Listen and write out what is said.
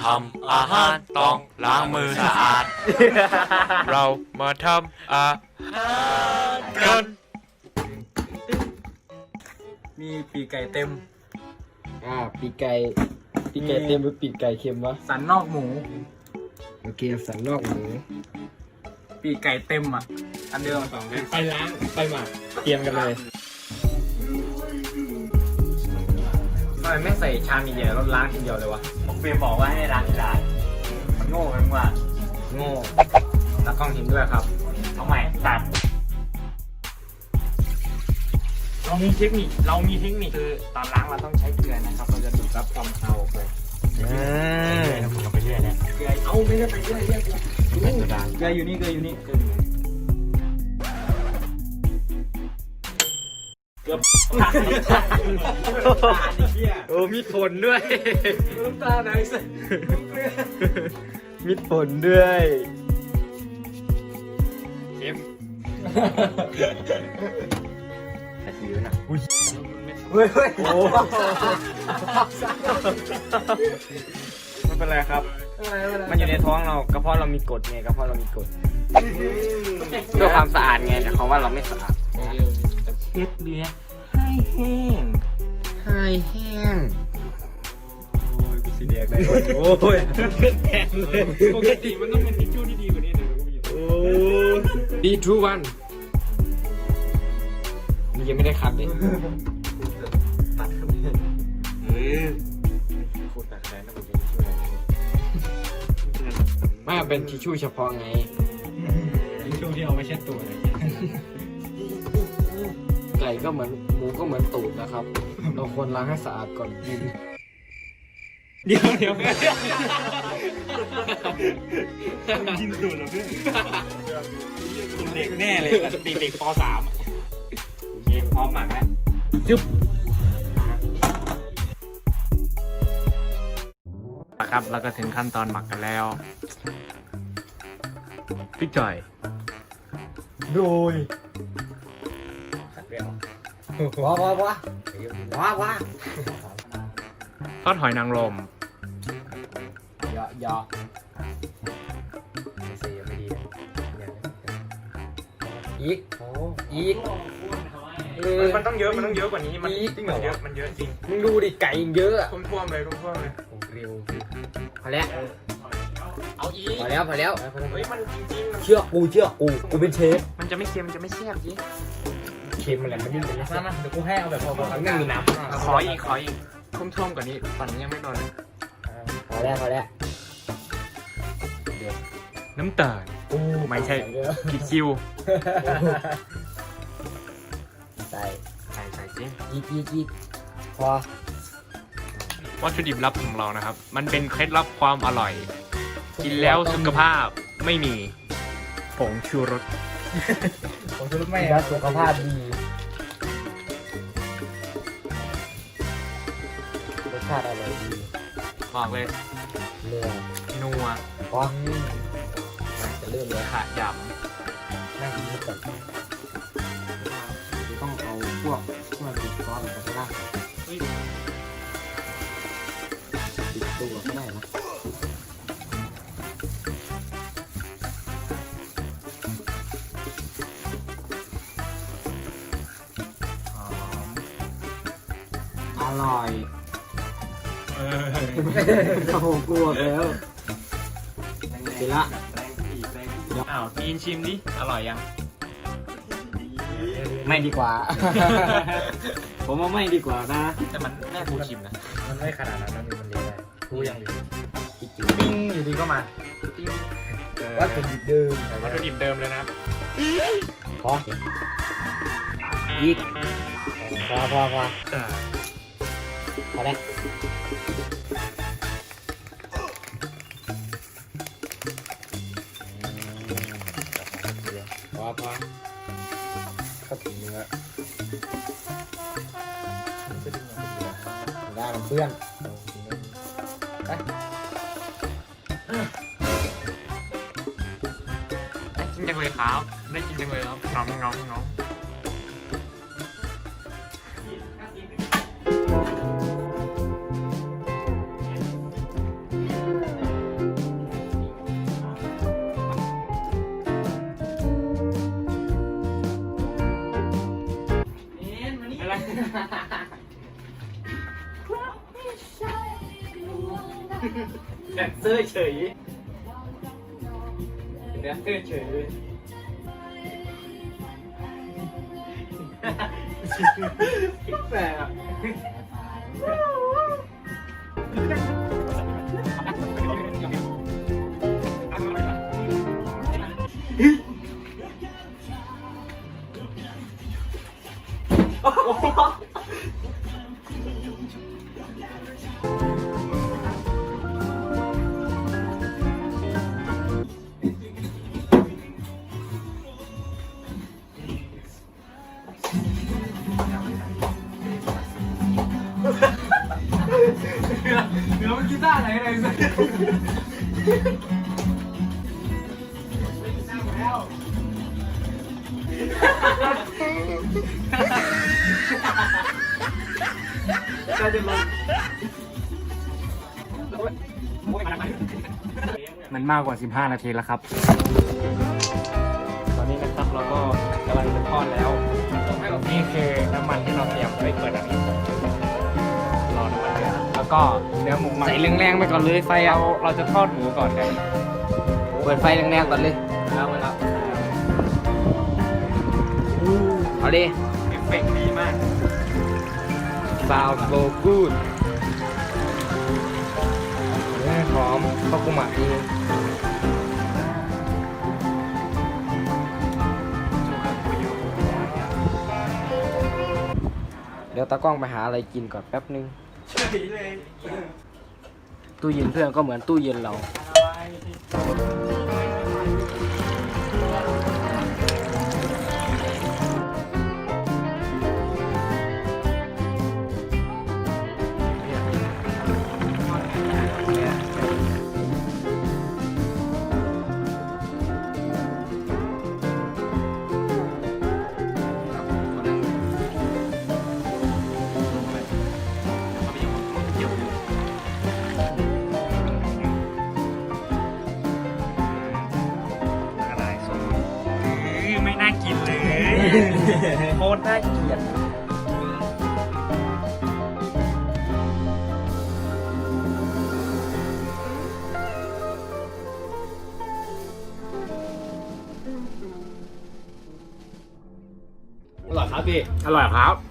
ทำอาหารต้องล้างมือสะอาด เรามาทำอาหารกัน มีปีกไก่เต็ม อ่าปีกไก่ปีกไก่เต็มหรือปีกไก่เค็มวะสันนอกหมู โอเคสันนอกหมูปีกไก่เต็มอะ อันเดิมสองไปล้างไปหมักเตรียมกันเลย ไมไม่ใส่ชามใหญ่ๆแล้วล้างทีเดียวเลยวะผมเฟรมบอกว่าให้ล้างจานมันโง่กันว่าโง่ตากล้องเห็นด้วยครับเอาใหม่ตัด เรามีเทคนิคเรามีเทคนิคคือตอนล้างเราต้องใช้เกลือนะครับ เราจะดูดรับความคาวออกไปอืมผมก็ไปเรื่อยแล้วเกลือเอาไม่ได้ไปเรื่อยเรื่อยเกลือเกลืออยู่นี่เกลืออยู่นี่เกลืออยู่นี่ กือบตาดิตาดิเหี้ยโอ้มีผลด้วย น้ำตาไหนสิมีผลด้วยเค็มแต่ทีนะเฮ้ยเฮ้ยโอ้ไม่เป็นไรครับ มันอยู่ในท้องเรากระเพาะเรามีกรดไงกระเพาะเรามีกรดเพื่อความสะอาดไงแต่เขาว่าเราไม่สะอาด เฮ็ดเบียร์ให้แห้งให้แห้งโอ้ยกูสีแดงได้โอ้ยแข็งเลยปกติมันต้องเป็นทิชชู่ที่ดีกว่านี้เลยโอ้ดีทูวันนี่ยังไม่ได้คัดเลยตัดเข้าไปเออกูตัดแขนแล้วมันจะช่วยอะไรไม่เอาเป็นทิชชู่เฉพาะไงทิชชู่ที่เอาไว้เช็ดตัวเลยไก่ก็เหมือนหมูก็เหมือนตูดนะครับ เราควรล้างให้สะอาดก่อนกิน เดี๋ยวเดี๋ยวกินตูดเหรอเพื่อนคุณเด็กแน่เลยเด็กเด็กป .3 โอเคพร้อมหมักแล้วจึ๊บครับแล้วก็ถึงขั้นตอนหมักกันแล้ว พี่จ่อย โดย ว้าวว้าวว้าวว้าวว้าวทอดหอยนางรมเยอะเยอะเสียไม่ดีอีกอีกเออมันต้องเยอะมันต้องเยอะกว่านี้มันอีกจริงมันเยอะมันเยอะจริงมึงดูดิไก่เยอะอะท่วมๆเลยท่วมๆเลยเร็วพอแล้วเอาอีกพอแล้วพอแล้วเฮ้ยมันจริงๆมันเชื่อกูเชื่อกูกูเป็นเชฟมันจะไม่เค็มมันจะไม่แซ่บจริง เค็มอะไรมันยิ่งเป็นมามาเดี๋ยวกูให้เอาแบบพอๆมันไม่มีน้ำขออีกขออีกท่วมๆกว่านี้ตอนนี้ยังไม่นอนเลยพอแล้วพอแล้วน้ำตาล โอ้ไม่ใช่ผิดคิวใส่ใส่ใส่จริงอีกอีกอีกพอวัตถุดิบลับของเรานะครับ มันเป็นเคล็ดลับความอร่อย กินแล้วสุขภาพไม่มีผงชูรส ผมจะรู้ไหมกินแล้วสุขภาพดีรสชาติอร่อยดีบอกเลยเนื้อนัวพอจะเริ่มเลยขะยนั่งกินนี่ก่อนต้องเอาพวกพวกติดซอสมันก็ได้ติดตัวก็ได้นะ อร่อยโอ้โหกลัวแล้วเสร็จละำอ้าวปีนชิมดิ อร่อยยัง ไม่ดีกว่า ผมว่าไม่ดีกว่านะ แต่มันแม่กูชิมนะ มันไม่ขนาดนั้นนะมันเรียนได้กูยังอยู่อีกจุดปิ้งอยู่ดีก็มาวัตถุดิบเดิมวัตถุดิบเดิมเลยนะครับพออีกพอพอพอเออ พอแล้วพอพอเข้าถึงเนื้อได้มันเพื่อนได้กินจังเลยครับ ได้กินจังเลยครับน้องน้องน้อง แดนเซอร์เฉยแดนเซอร์เฉยเลยแปลกอะ เดี๋ยวมันกีตาร์ไหนอะไรสิก็จะลงมันมากกว่า 15 นาทีแล้วครับ ตอนนี้นะครับเราก็กำลังจะทอดแล้ว นี่คือน้ำมันที่เราเตรียมไว้เปิดอันนี้ ก็เนื้อหมูหมักใส่แรงๆไปก่อนเลยไฟเราอะเราจะทอดหมูก่อนกันเปิดไฟแรงๆก่อนเลยแล้วมาแล้วเอาดิเอฟเฟกต์ดีมากบาวโบกูดเฮ้ยหอมข้าวกุหมะดีเดี๋ยวตากล้องไปหาอะไรกินก่อนแป๊บนึง เฉยเลยตู้เย็นเพื่อนก็เหมือนตู้เย็นเรา อะไร โคตรน่าเกลียดอร่อยครับพี่ อร่อยครับ